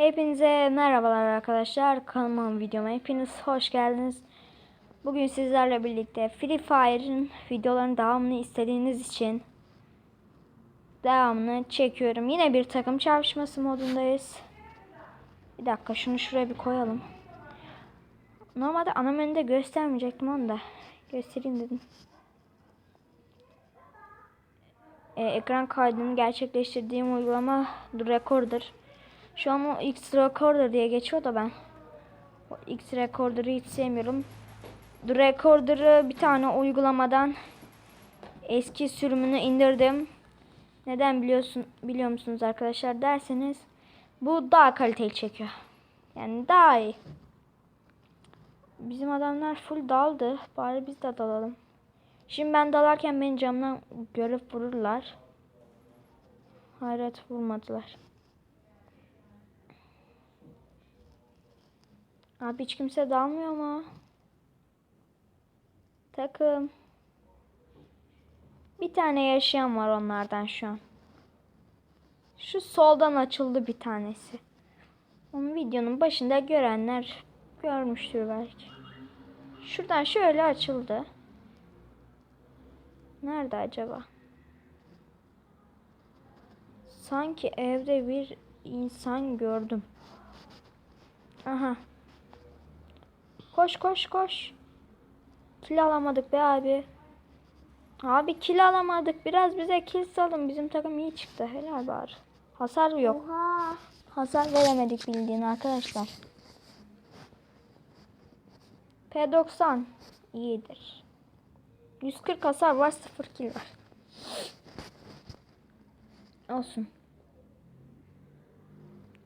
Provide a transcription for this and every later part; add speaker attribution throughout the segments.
Speaker 1: Hepinize merhabalar arkadaşlar. Kanalıma videoma hepiniz hoş geldiniz. Bugün sizlerle birlikte Free Fire'ın videolarının devamını istediğiniz için devamını çekiyorum. Yine bir takım çarpışması modundayız. Bir dakika şunu şuraya bir koyalım. Normalde ana menüde göstermeyecektim onu da. Göstereyim dedim. Ee, ekran kaydını gerçekleştirdiğim uygulama The Recorder. Şu an o X Recorder diye geçiyor da ben. O X Recorder'ı hiç sevmiyorum. The Recorder'ı bir tane uygulamadan eski sürümünü indirdim. Neden biliyorsun biliyor musunuz arkadaşlar derseniz bu daha kaliteli çekiyor. Yani daha iyi. Bizim adamlar full daldı. Bari biz de dalalım. Şimdi ben dalarken beni camdan görüp vururlar. Hayret vurmadılar. Abi hiç kimse dalmıyor mu? Takım. Bir tane yaşayan var onlardan şu an. Şu soldan açıldı bir tanesi. Onu videonun başında görenler görmüştür belki. Şuradan şöyle açıldı. Nerede acaba? Sanki evde bir insan gördüm. Aha. Koş koş koş. Kil alamadık be abi. Abi kil alamadık. Biraz bize kil salın. Bizim takım iyi çıktı. Helal bari. Hasar yok.
Speaker 2: Oha.
Speaker 1: Hasar veremedik bildiğin arkadaşlar. P90 iyidir. 140 hasar var 0 kill var. Olsun.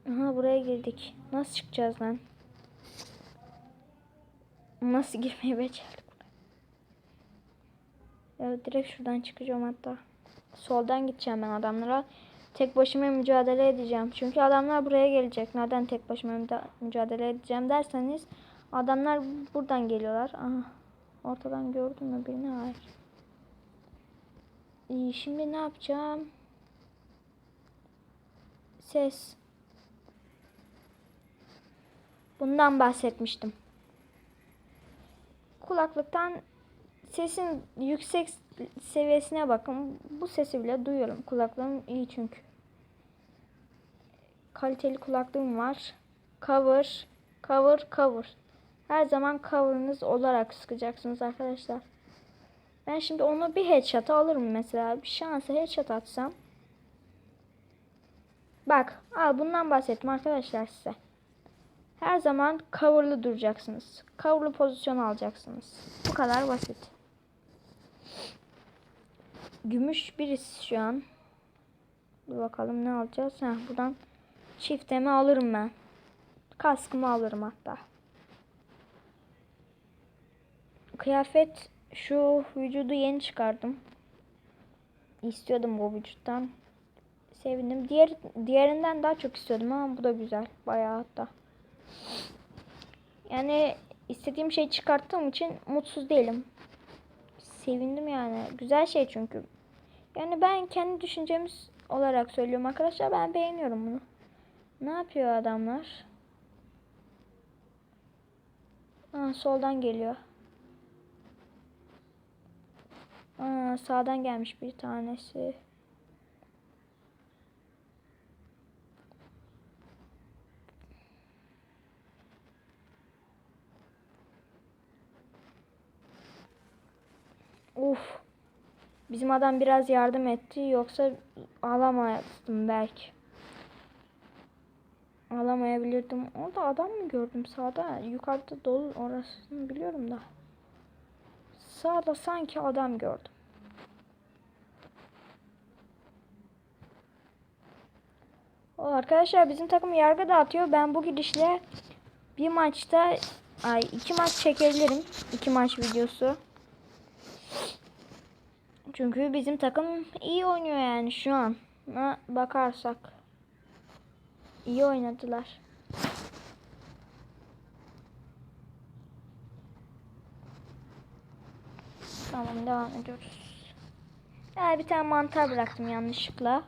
Speaker 1: Aha buraya girdik. Nasıl çıkacağız lan? Nasıl girmeyi becerdik? Evet direkt şuradan çıkacağım hatta. Soldan gideceğim ben adamlara. Tek başıma mücadele edeceğim. Çünkü adamlar buraya gelecek. Neden tek başıma mücadele edeceğim derseniz adamlar buradan geliyorlar. Aha. Ortadan gördün mü birini? Hayır. İyi, şimdi ne yapacağım? Ses. Bundan bahsetmiştim. Kulaklıktan sesin yüksek seviyesine bakın. Bu sesi bile duyuyorum. Kulaklığım iyi çünkü. Kaliteli kulaklığım var. Cover, cover, cover. Her zaman cover'ınız olarak sıkacaksınız arkadaşlar. Ben şimdi onu bir headshot alırım mesela. Bir şansa headshot atsam. Bak, al bundan bahsettim arkadaşlar size. Her zaman coverlı duracaksınız. Coverlı pozisyon alacaksınız. Bu kadar basit. Gümüş birisi şu an. Dur bakalım ne alacağız. Heh, buradan çiftemi alırım ben. Kaskımı alırım hatta. Kıyafet şu vücudu yeni çıkardım. İstiyordum bu vücuttan. Sevindim. Diğer diğerinden daha çok istiyordum ama bu da güzel. Bayağı hatta. Yani istediğim şeyi çıkarttığım için mutsuz değilim. Sevindim yani. Güzel şey çünkü. Yani ben kendi düşüncemiz olarak söylüyorum arkadaşlar. Ben beğeniyorum bunu. Ne yapıyor adamlar? Aa, soldan geliyor. Aa, sağdan gelmiş bir tanesi. Bizim adam biraz yardım etti. Yoksa alamazdım belki. Alamayabilirdim. Orada adam mı gördüm sağda? Yukarıda dolu orasını biliyorum da. Sağda sanki adam gördüm. O arkadaşlar bizim takım yargı dağıtıyor. Ben bu gidişle bir maçta ay iki maç çekebilirim. İki maç videosu. Çünkü bizim takım iyi oynuyor yani şu an. Bakarsak. iyi oynadılar. Tamam devam ediyoruz. Ya bir tane mantar bıraktım yanlışlıkla.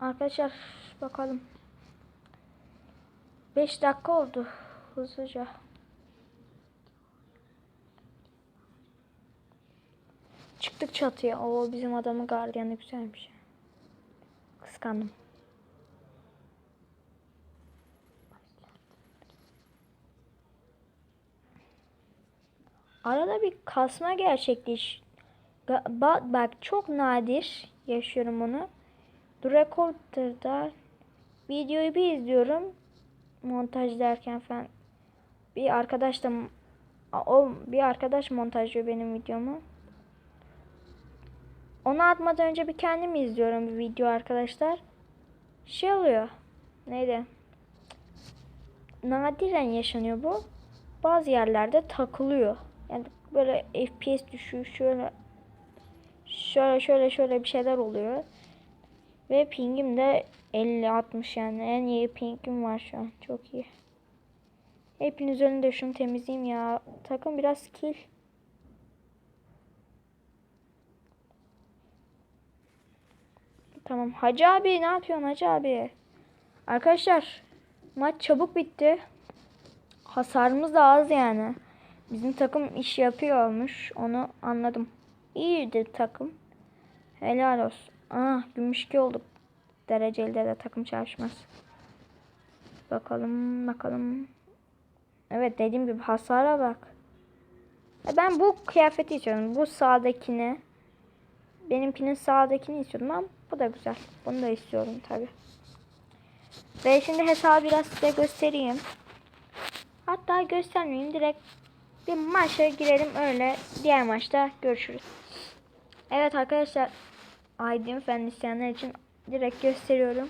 Speaker 1: Arkadaşlar bakalım. 5 dakika oldu. Hızlıca. Çıktık çatıya. Oo bizim adamın gardiyanı güzelmiş. Kıskandım. Arada bir kasma gerçekleş. Ga- ba- Bak çok nadir yaşıyorum onu. The Recorder'da videoyu bir izliyorum. Montaj derken falan. Bir arkadaş da o bir arkadaş montajlıyor benim videomu. Onu atmadan önce bir kendim izliyorum bir video arkadaşlar. Şey oluyor. Neydi? Nadiren yaşanıyor bu. Bazı yerlerde takılıyor. Yani böyle FPS düşüyor şöyle şöyle şöyle şöyle bir şeyler oluyor. Ve pingim de 50-60 yani en iyi pingim var şu an. Çok iyi. Hepiniz önünde şunu temizleyeyim ya. Takım biraz kill. Tamam. Hacı abi ne yapıyorsun Hacı abi? Arkadaşlar maç çabuk bitti. Hasarımız da az yani. Bizim takım iş yapıyormuş. Onu anladım. İyiydi takım. Helal olsun. Aa, gümüş iki olduk. Dereceli de takım çalışmaz. Bakalım bakalım. Evet dediğim gibi hasara bak. Ben bu kıyafeti istiyorum. Bu sağdakini. Benimkinin sağdakini istiyordum ama bu da güzel. Bunu da istiyorum tabi. Ve şimdi hesabı biraz size göstereyim. Hatta göstermeyeyim. Direkt bir maça girelim öyle. Diğer maçta görüşürüz. Evet arkadaşlar. Aydın fen için direkt gösteriyorum.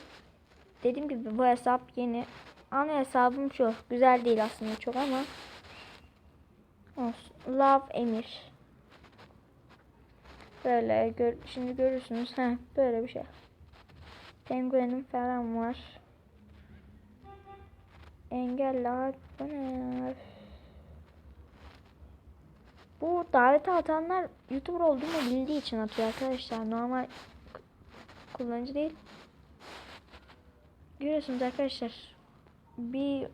Speaker 1: Dediğim gibi bu hesap yeni. Ana hesabım şu. Güzel değil aslında çok ama. Olsun. Love Emir. Böyle gör, şimdi görürsünüz. Heh, böyle bir şey. Penguenim falan var. Engeller. Bu ne? Bu davete atanlar YouTuber olduğumu bildiği için atıyor arkadaşlar. Normal kullanıcı değil. Görüyorsunuz arkadaşlar. Bir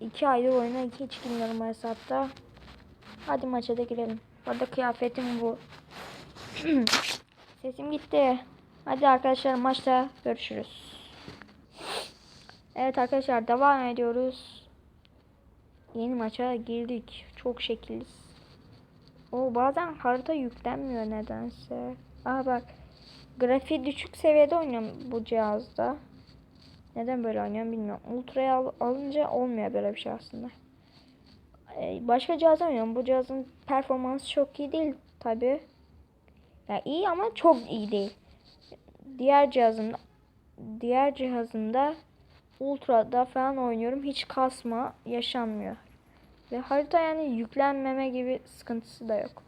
Speaker 1: iki aydır oyuna hiç girmiyorum hesapta. Hadi maça da girelim. Orada kıyafetim bu. Sesim gitti. Hadi arkadaşlar maçta görüşürüz. Evet arkadaşlar devam ediyoruz. Yeni maça girdik. Çok şekiliz. O bazen harita yüklenmiyor nedense. Aa bak. Grafiği düşük seviyede oynuyorum bu cihazda. Neden böyle oynuyorum bilmiyorum. Ultra'ya al alınca olmuyor böyle bir şey aslında. Ee, başka cihazda oynuyorum. Bu cihazın performansı çok iyi değil tabi. Ya iyi ama çok iyi değil. Diğer cihazın diğer cihazında Ultra'da falan oynuyorum. Hiç kasma yaşanmıyor. Ve harita yani yüklenmeme gibi sıkıntısı da yok.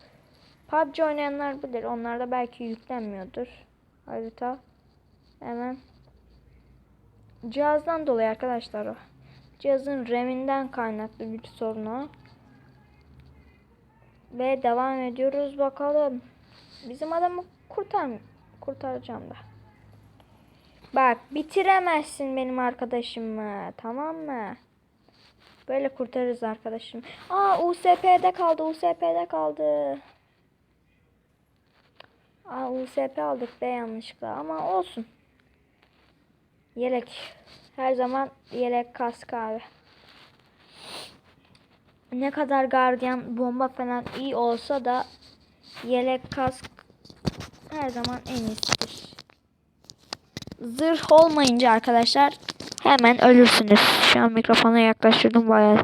Speaker 1: PUBG oynayanlar bilir. Onlarda belki yüklenmiyordur harita. Hemen cihazdan dolayı arkadaşlar o. Cihazın RAM'inden kaynaklı bir sorunu. Ve devam ediyoruz bakalım. Bizim adamı kurtar kurtaracağım da. Bak bitiremezsin benim arkadaşımı. Tamam mı? Böyle kurtarırız arkadaşım. Aa USP'de kaldı. USP'de kaldı. Aa USP aldık be yanlışlıkla ama olsun. Yelek. Her zaman yelek kask abi. Ne kadar gardiyan bomba falan iyi olsa da yelek kask her zaman en iyisidir. Zırh olmayınca arkadaşlar hemen ölürsünüz. Şu an mikrofona yaklaştırdım bayağı.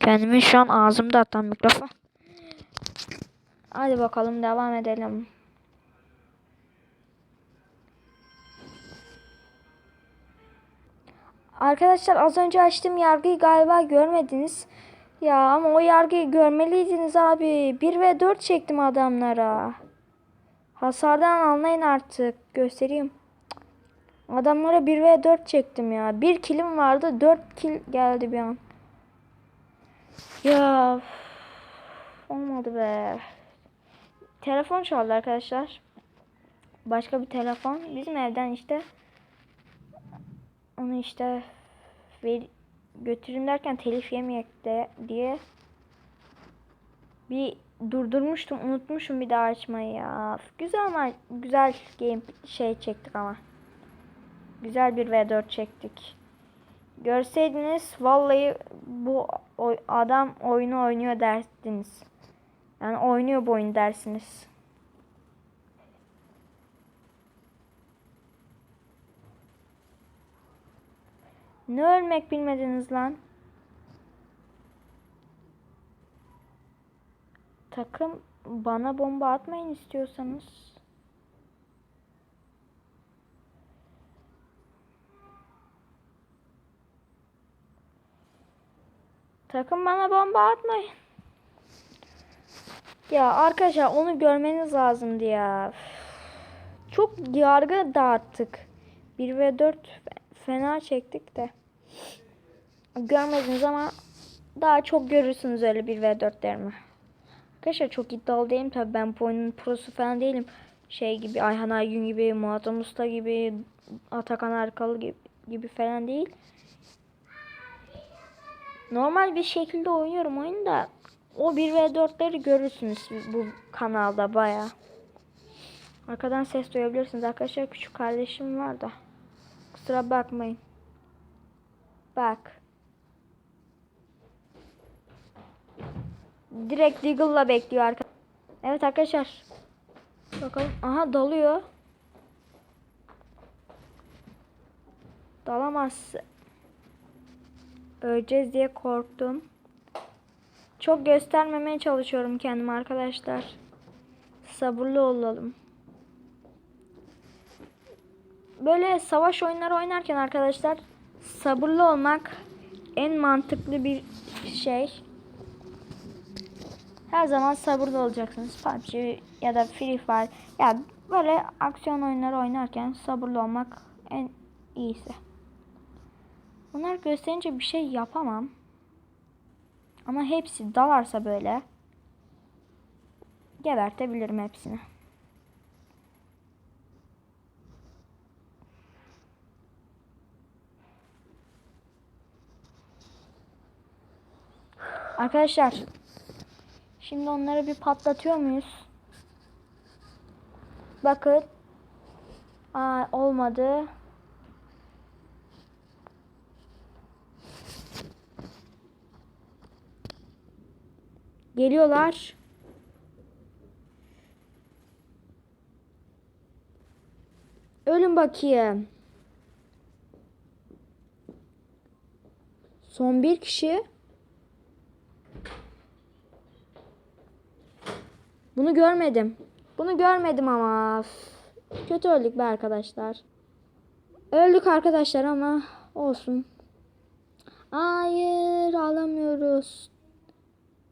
Speaker 1: Kendimi şu an ağzımda atan mikrofon. Hadi bakalım devam edelim. Arkadaşlar az önce açtığım yargıyı galiba görmediniz. Ya ama o yargıyı görmeliydiniz abi. 1 ve 4 çektim adamlara. Hasardan anlayın artık. Göstereyim. Adamlara 1 ve 4 çektim ya. 1 kilim vardı. 4 kil geldi bir an. Ya olmadı be. Telefon çaldı arkadaşlar. Başka bir telefon. Bizim evden işte. Onu işte ver, götürün derken telif yemeyek de diye bir durdurmuştum unutmuşum bir daha açmayı ya. Güzel ama güzel game şey çektik ama. Güzel bir V4 çektik. Görseydiniz vallahi bu adam oyunu oynuyor derdiniz. Yani oynuyor bu oyun dersiniz. Ne ölmek bilmediniz lan? Takım bana bomba atmayın istiyorsanız. Takım bana bomba atmayın. Ya arkadaşlar onu görmeniz lazımdı ya. Çok yargı dağıttık. 1 ve 4 fena çektik de. Görmediniz ama daha çok görürsünüz öyle 1 ve 4'lerimi. Arkadaşlar çok iddialı değilim tabi ben bu oyunun prosu falan değilim. Şey gibi Ayhan Aygün gibi, Muazzam Usta gibi, Atakan Arkalı gibi, gibi falan değil. Normal bir şekilde oynuyorum oyunu da o 1 ve 4'leri görürsünüz bu kanalda baya. Arkadan ses duyabilirsiniz arkadaşlar. Küçük kardeşim var da. Kusura bakmayın. Bak. Direkt Deagle'la bekliyor arka. Evet arkadaşlar. Bakalım. Aha dalıyor. Dalamaz. Öleceğiz diye korktum. Çok göstermemeye çalışıyorum kendimi arkadaşlar. Sabırlı olalım. Böyle savaş oyunları oynarken arkadaşlar sabırlı olmak en mantıklı bir şey. Her zaman sabırlı olacaksınız. PUBG ya da Free Fire ya böyle aksiyon oyunları oynarken sabırlı olmak en iyisi. Bunlar gösterince bir şey yapamam. Ama hepsi dalarsa böyle gebertebilirim hepsini. Arkadaşlar şimdi onları bir patlatıyor muyuz? Bakın. Aa, olmadı. Geliyorlar. Ölün bakayım. Son bir kişi. Bunu görmedim. Bunu görmedim ama. Kötü öldük be arkadaşlar. Öldük arkadaşlar ama olsun. Hayır alamıyoruz.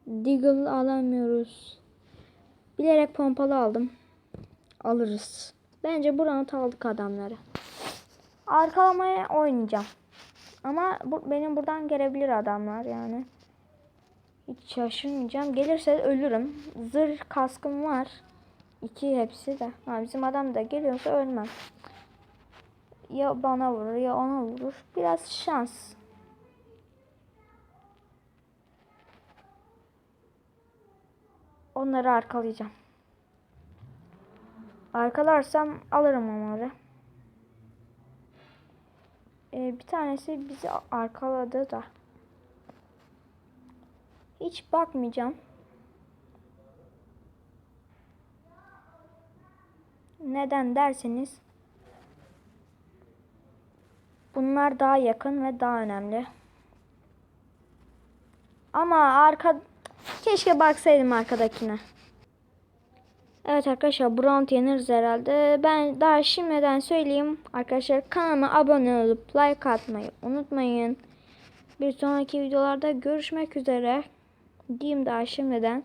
Speaker 1: Deagle alamıyoruz. Bilerek pompalı aldım. Alırız. Bence buranı aldık adamları. Arkalamaya oynayacağım. Ama bu, benim buradan gelebilir adamlar yani. Hiç şaşırmayacağım. Gelirse ölürüm. Zırh kaskım var. İki hepsi de. Ha, bizim adam da geliyorsa ölmem. Ya bana vurur ya ona vurur. Biraz şans. Onları arkalayacağım. Arkalarsam alırım onları. Ee, bir tanesi bizi arkaladı da. Hiç bakmayacağım. Neden derseniz bunlar daha yakın ve daha önemli. Ama arka keşke baksaydım arkadakine. Evet arkadaşlar bu round yeniriz herhalde. Ben daha şimdiden söyleyeyim. Arkadaşlar kanalıma abone olup like atmayı unutmayın. Bir sonraki videolarda görüşmek üzere. Diyeyim daha şimdiden.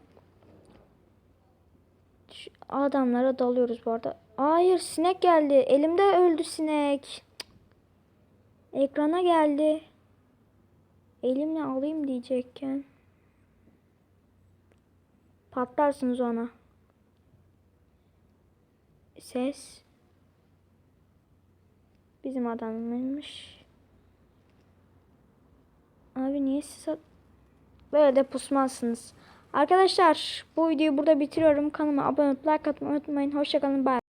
Speaker 1: Şu adamlara dalıyoruz bu arada. Hayır sinek geldi. Elimde öldü sinek. Ekrana geldi. Elimle alayım diyecekken. Patlarsınız ona. Ses. Bizim adamıymış. Niye siz böyle de pusmazsınız. Arkadaşlar bu videoyu burada bitiriyorum. Kanalıma abone olup like atmayı unutmayın. Hoşçakalın. Bye.